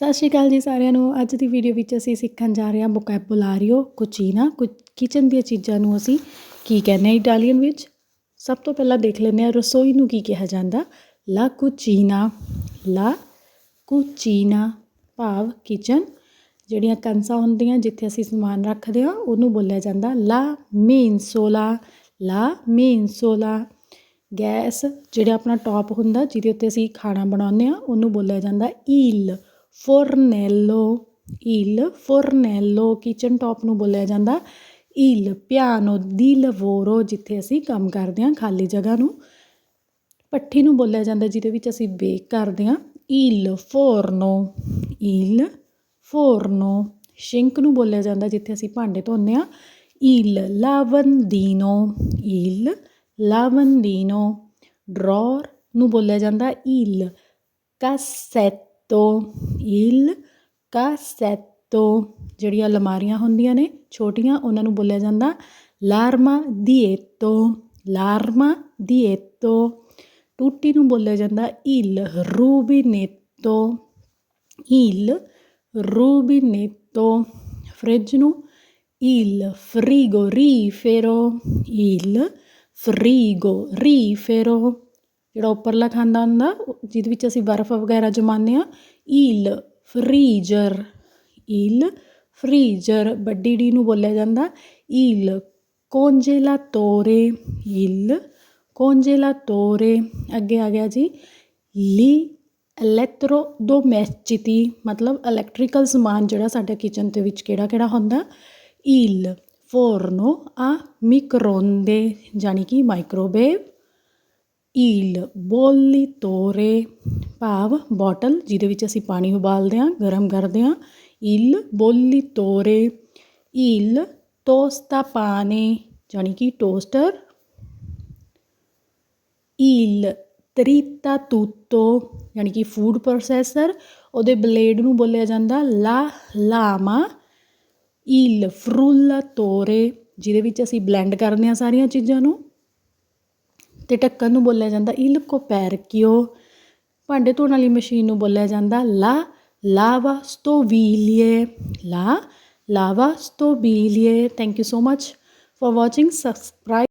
ਸਤਿ ਸ਼੍ਰੀ ਅਕਾਲ ਜੀ ਸਾਰਿਆਂ ਨੂੰ। ਅੱਜ ਦੀ ਵੀਡੀਓ ਵਿੱਚ ਅਸੀਂ ਸਿੱਖਣ ਜਾ ਰਹੇ ਹਾਂ ਵੋਕੈਬੁਲਾਰੀਓ ਕੁਚੀਨਾ ਕੁ ਕਿਚਨ ਦੀਆਂ ਚੀਜ਼ਾਂ ਨੂੰ ਅਸੀਂ ਕੀ ਕਹਿੰਦੇ ਹਾਂ ਇਟਾਲੀਅਨ ਵਿੱਚ। ਸਭ ਤੋਂ ਪਹਿਲਾਂ ਦੇਖ ਲੈਂਦੇ ਹਾਂ ਰਸੋਈ ਨੂੰ ਕੀ ਕਿਹਾ ਜਾਂਦਾ। ਲਾ ਕੁਚੀਨਾ ਲਾ ਕੁਚੀਨਾ ਭਾਵ ਕਿਚਨ ਜਿਹੜੀਆਂ ਕੰਸਾਂ ਹੁੰਦੀਆਂ ਜਿੱਥੇ ਅਸੀਂ ਸਮਾਨ ਰੱਖਦੇ ਹਾਂ, ਉਹਨੂੰ ਬੋਲਿਆ ਜਾਂਦਾ ਲਾ ਮੇਨਸੋਲਾ ਲਾ ਮੇਨਸੋਲਾ ਗੈਸ, ਜਿਹੜਾ ਆਪਣਾ ਟੌਪ ਹੁੰਦਾ, ਜਿਹਦੇ ਉੱਤੇ ਅਸੀਂ ਖਾਣਾ ਬਣਾਉਂਦੇ ਆ ਉਹਨੂੰ ਬੋਲਿਆ ਜਾਂਦਾ ਈਲ ਫੋਰਨੈਲੋ, ਈਲ, ਫੋਰਨੈਲੋ ਕਿਚਨ ਟੌਪ ਨੂੰ ਬੋਲਿਆ ਜਾਂਦਾ। ਈਲ, ਪਿਆਨੋ ਦੀ ਲਵੋਰੋ ਜਿੱਥੇ ਅਸੀਂ ਕੰਮ ਕਰਦੇ ਹਾਂ ਖਾਲੀ ਜਗ੍ਹਾ ਨੂੰ। ਪੱਠੀ ਨੂੰ ਬੋਲਿਆ ਜਾਂਦਾ ਜਿਹਦੇ ਵਿੱਚ ਅਸੀਂ ਬੇਕ ਕਰਦੇ ਹਾਂ। ਈਲ, ਫੋਰਨੋ ਈਲ, ਫੋਰਨੋ। ਸ਼ਿੰਕ ਨੂੰ ਬੋਲਿਆ ਜਾਂਦਾ ਜਿੱਥੇ ਅਸੀਂ ਭਾਂਡੇ ਧੋਂਦੇ ਹਾਂ। ਈਲ ਲਾਵੰਦੀਨੋ ਈਲ ਲਾਵੰਦੀਨੋ ਡਰਾਅਰ ਨੂੰ ਬੋਲਿਆ ਜਾਂਦਾ ਈਲ। ਕਾਸੈਟੋ ਇਲ ਕਾਸੈਟੋ ਜਿਹੜੀਆਂ ਅਲਮਾਰੀਆਂ ਹੁੰਦੀਆਂ ਨੇ, ਛੋਟੀਆਂ, ਉਹਨਾਂ ਨੂੰ ਬੋਲਿਆ ਜਾਂਦਾ ਲਾਰਮਾ ਦੀਏਤੋ ਲਾਰਮਾ ਦੀਏਤੋ। ਟੂਟੀ ਨੂੰ ਬੋਲਿਆ ਜਾਂਦਾ ਇਲ ਰੂਬੀਨੇਤੋ। ਈਲ, ਰੂਬੀਨੇਤੋ। ਫ੍ਰਿਜ ਨੂੰ ਈਲ ਫਰੀਗੋਰੀਫੇਰੋ ਈਲ ਫਰੀਗੋਰੀਫੇਰੋ ਜਿਹੜਾ ਉੱਪਰਲਾ ਖਾਂਦਾ ਹੁੰਦਾ ਉਹ- ਜਿਹਦੇ ਵਿੱਚ ਅਸੀਂ ਬਰਫ਼ ਵਗੈਰਾ ਜਮਾਉਂਦੇ ਹਾਂ, ਈਲ, ਫਰੀਜਰ ਈਲ, ਫਰੀਜਰ, ਵੱਡੀ ਡੀ ਨੂੰ ਬੋਲਿਆ ਜਾਂਦਾ, ਈਲ ਕੋਂਜੇਲਾਤੋਰੇ ਈਲ ਕੋਂਜੇਲਾਤੋਰੇ ਅੱਗੇ ਆ ਗਿਆ ਜੀ, ਲੀ ਇਲੈਕਟ੍ਰੋ ਡੋਮੈਸਟਿਟੀ ਮਤਲਬ ਇਲੈਕਟ੍ਰੀਕਲ ਸਮਾਨ ਜਿਹੜਾ ਸਾਡੇ ਕਿਚਨ ਦੇ ਵਿੱਚ ਕਿਹੜਾ ਕਿਹੜਾ ਹੁੰਦਾ, ਈਲ, ਫੋਰਨੋ ਆ ਮਿਕਰੋਂਦੇ ਜਾਨੀ ਕਿ ਮਾਈਕ੍ਰੋਵੇਵ ਈਲ ਬੋਲੀਟੋਰੇ ਭਾਵ ਬੋਟਲ ਜਿਹਦੇ ਵਿੱਚ ਅਸੀਂ ਪਾਣੀ ਉਬਾਲਦੇ ਹਾਂ, ਗਰਮ ਕਰਦੇ ਹਾਂ। ਈਲ ਬੋਲੀ ਤੋਰੇ ਈਲ ਟੋਸਟਾ ਪਾਣੇ ਜਾਨੀ ਕਿ ਟੋਸਟਰ ਈਲ ਤਰੀਤਾ ਤੂਤੋ ਯਾਨੀ ਕਿ ਫੂਡ ਪ੍ਰੋਸੈਸਰ ਉਹਦੇ ਬਲੇਡ ਨੂੰ ਬੋਲਿਆ ਜਾਂਦਾ ਲਾ, ਲਾਮਾ। ਈਲ ਇਲ ਫਰੂਲਾਤੋਰੇ ਜਿਹਦੇ ਵਿੱਚ ਅਸੀਂ ਬਲੈਂਡ ਕਰਦੇ ਹਾਂ ਸਾਰੀਆਂ ਚੀਜ਼ਾਂ ਨੂੰ। ਅਤੇ ਢੱਕਣ ਨੂੰ ਬੋਲਿਆ ਜਾਂਦਾ ਇਲ ਕੋਪੈਰਕਿਓ ਭਾਂਡੇ ਧੋਣ ਵਾਲੀ ਮਸ਼ੀਨ ਨੂੰ ਬੋਲਿਆ ਜਾਂਦਾ, ਲਾ, ਲਾਵਾ ਸਟੋਵੀਲੀਏ ਲਾ, ਲਾਵਾ ਸਟੋਵੀਲੀਏ thank you so much for watching subscribe